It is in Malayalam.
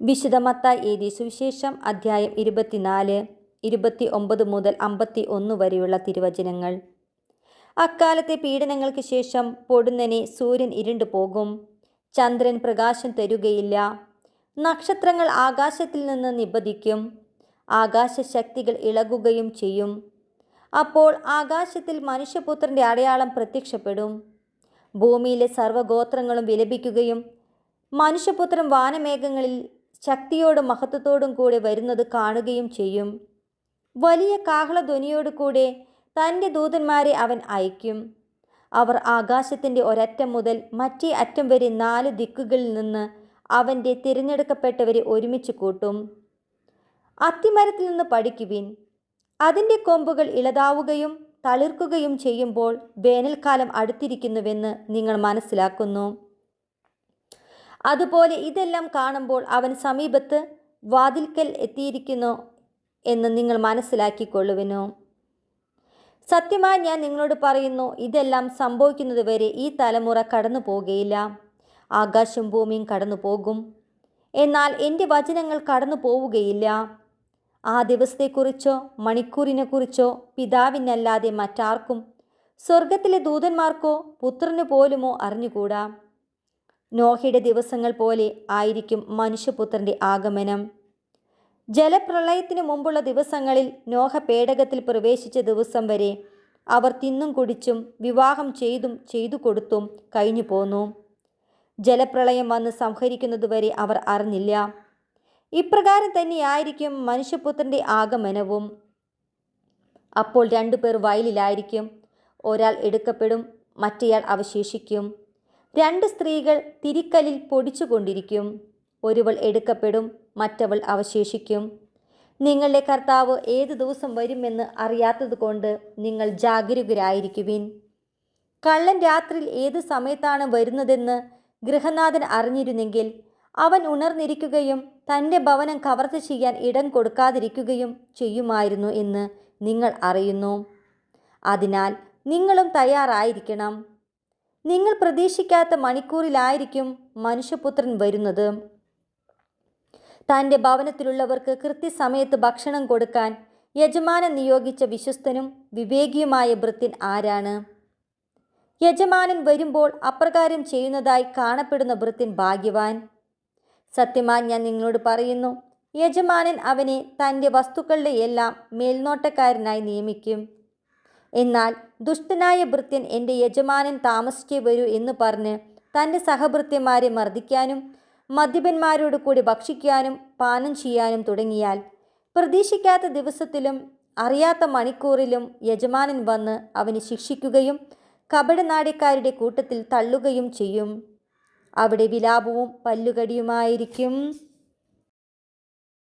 വിശുദ്ധമത്തായി എഴുതിയ സുവിശേഷം അധ്യായം ഇരുപത്തിനാല് ഇരുപത്തി ഒമ്പത് മുതൽ അമ്പത്തി ഒന്ന് വരെയുള്ള തിരുവചനങ്ങൾ. അക്കാലത്തെ പീഡനങ്ങൾക്ക് ശേഷം പൊടുന്നനെ സൂര്യൻ ഇരുണ്ടു പോകും. ചന്ദ്രൻ പ്രകാശം തരുകയില്ല. നക്ഷത്രങ്ങൾ ആകാശത്തിൽ നിന്ന് നിബദിക്കും ആകാശശക്തികൾ ഇളകുകയും ചെയ്യും. അപ്പോൾ ആകാശത്തിൽ മനുഷ്യപുത്രന്റെ അടയാളം പ്രത്യക്ഷപ്പെടും. ഭൂമിയിലെ സർവഗോത്രങ്ങളും വിലപിക്കുകയും മനുഷ്യപുത്രൻ വാനമേഘങ്ങളിൽ ശക്തിയോടും മഹത്വത്തോടും കൂടെ വരുന്നത് കാണുകയും ചെയ്യും. വലിയ കാഹളധ്വനിയോടു കൂടെ തന്റെ ദൂതന്മാരെ അവൻ അയക്കും. അവർ ആകാശത്തിന്റെ ഒരറ്റം മുതൽ മറ്റേ അറ്റം വരെ നാല് ദിക്കുകളിൽ നിന്ന് അവന്റെ തിരഞ്ഞെടുക്കപ്പെട്ടവരെ ഒരുമിച്ച് കൂട്ടും. അത്തിമരത്തിൽ നിന്ന് പഠിക്കുവിൻ. അതിന്റെ കൊമ്പുകൾ ഇളതാവുകയും തളിർക്കുകയും ചെയ്യുമ്പോൾ വേനൽക്കാലം അടുത്തിരിക്കുന്നുവെന്ന് നിങ്ങൾ മനസ്സിലാക്കുന്നു. അതുപോലെ ഇതെല്ലാം കാണുമ്പോൾ അവൻ സമീപത്ത് വാതിൽക്കൽ എത്തിയിരിക്കുന്നു എന്ന് നിങ്ങൾ മനസ്സിലാക്കിക്കൊള്ളുവിനു. സത്യമായി ഞാൻ നിങ്ങളോട് പറയുന്നു ഇതെല്ലാം സംഭവിക്കുന്നതുവരെ ഈ തലമുറ കടന്നു പോകുകയില്ല. ആകാശം ഭൂമിയും കടന്നു പോകും. എന്നാൽ എന്റെ വചനങ്ങൾ കടന്നു പോവുകയില്ല. ആ ദിവസത്തെക്കുറിച്ചോ മണിക്കൂറിനെക്കുറിച്ചോ പിതാവിനല്ലാതെ മറ്റാർക്കും സ്വർഗത്തിലെ ദൂതന്മാർക്കോ പുത്രനു പോലുമോ അറിഞ്ഞുകൂടാ. നോഹയുടെ ദിവസങ്ങൾ പോലെ ആയിരിക്കും മനുഷ്യപുത്രന്റെ ആഗമനം. ജലപ്രളയത്തിനു മുമ്പുള്ള ദിവസങ്ങളിൽ നോഹ പേടകത്തിൽ പ്രവേശിച്ച ദിവസം വരെ അവർ തിന്നും കുടിച്ചും വിവാഹം ചെയ്തും ചെയ്തു കൊടുത്തും കഴിഞ്ഞു പോന്നു. ജലപ്രളയം വന്ന് സംഹരിക്കുന്നതുവരെ അവർ അറിഞ്ഞില്ല. ഇപ്രകാരം തന്നെയായിരിക്കും മനുഷ്യപുത്രന്റെ ആഗമനവും. അപ്പോൾ രണ്ടുപേർ വയലിലായിരിക്കും. ഒരാൾ എടുക്കപ്പെടും മറ്റേയാൾ അവശേഷിക്കും. രണ്ട് സ്ത്രീകൾ തിരിക്കലിൽ പൊടിച്ചുകൊണ്ടിരിക്കും. ഒരുവൾ എടുക്കപ്പെടും മറ്റവൾ അവശേഷിക്കും. നിങ്ങളുടെ കർത്താവ് ഏത് ദിവസം വരുമെന്ന് അറിയാത്തതുകൊണ്ട് നിങ്ങൾ ജാഗരൂകരായിരിക്കുവിൻ. കള്ളൻ രാത്രിയിൽ ഏത് സമയത്താണ് വരുന്നതെന്ന് ഗൃഹനാഥൻ അറിഞ്ഞിരുന്നെങ്കിൽ അവൻ ഉണർന്നിരിക്കുകയും തന്റെ ഭവനം കവർച്ച ചെയ്യാൻ ഇടം കൊടുക്കാതിരിക്കുകയും ചെയ്യുമായിരുന്നു എന്ന് നിങ്ങൾ അറിയുന്നു. അതിനാൽ നിങ്ങളും തയ്യാറായിരിക്കണം. നിങ്ങൾ പ്രതീക്ഷിക്കാത്ത മണിക്കൂറിലായിരിക്കും മനുഷ്യപുത്രൻ വരുന്നത്. തന്റെ ഭവനത്തിലുള്ളവർക്ക് കൃത്യസമയത്ത് ഭക്ഷണം കൊടുക്കാൻ യജമാനൻ നിയോഗിച്ച വിശ്വസ്തനും വിവേകിയുമായ ഭൃത്യൻ ആരാണ്? യജമാനൻ വരുമ്പോൾ അപ്രകാരം ചെയ്യുന്നതായി കാണപ്പെടുന്ന ഭൃത്യൻ ഭാഗ്യവാൻ. സത്യമായി ഞാൻ നിങ്ങളോട് പറയുന്നു യജമാനൻ അവനെ തന്റെ വസ്തുക്കളുടെ എല്ലാം മേൽനോട്ടക്കാരനായി നിയമിക്കും. എന്നാൽ ദുഷ്ടനായ ഭൃത്യൻ എന്റെ യജമാനൻ താമസിച്ചേ വരൂ എന്ന് പറഞ്ഞ് തന്റെ സഹഭൃത്യന്മാരെ മർദ്ദിക്കാനും മദ്യപന്മാരോട് കൂടി ഭക്ഷിക്കാനും പാനം ചെയ്യാനും തുടങ്ങിയാൽ പ്രതീക്ഷിക്കാത്ത ദിവസത്തിലും അറിയാത്ത മണിക്കൂറിലും യജമാനൻ വന്ന് അവനെ ശിക്ഷിക്കുകയും കപടനാടിക്കാരുടെ കൂട്ടത്തിൽ തള്ളുകയും ചെയ്യും. അവിടെ വിലാപവും പല്ലുകടിയുമായിരിക്കും.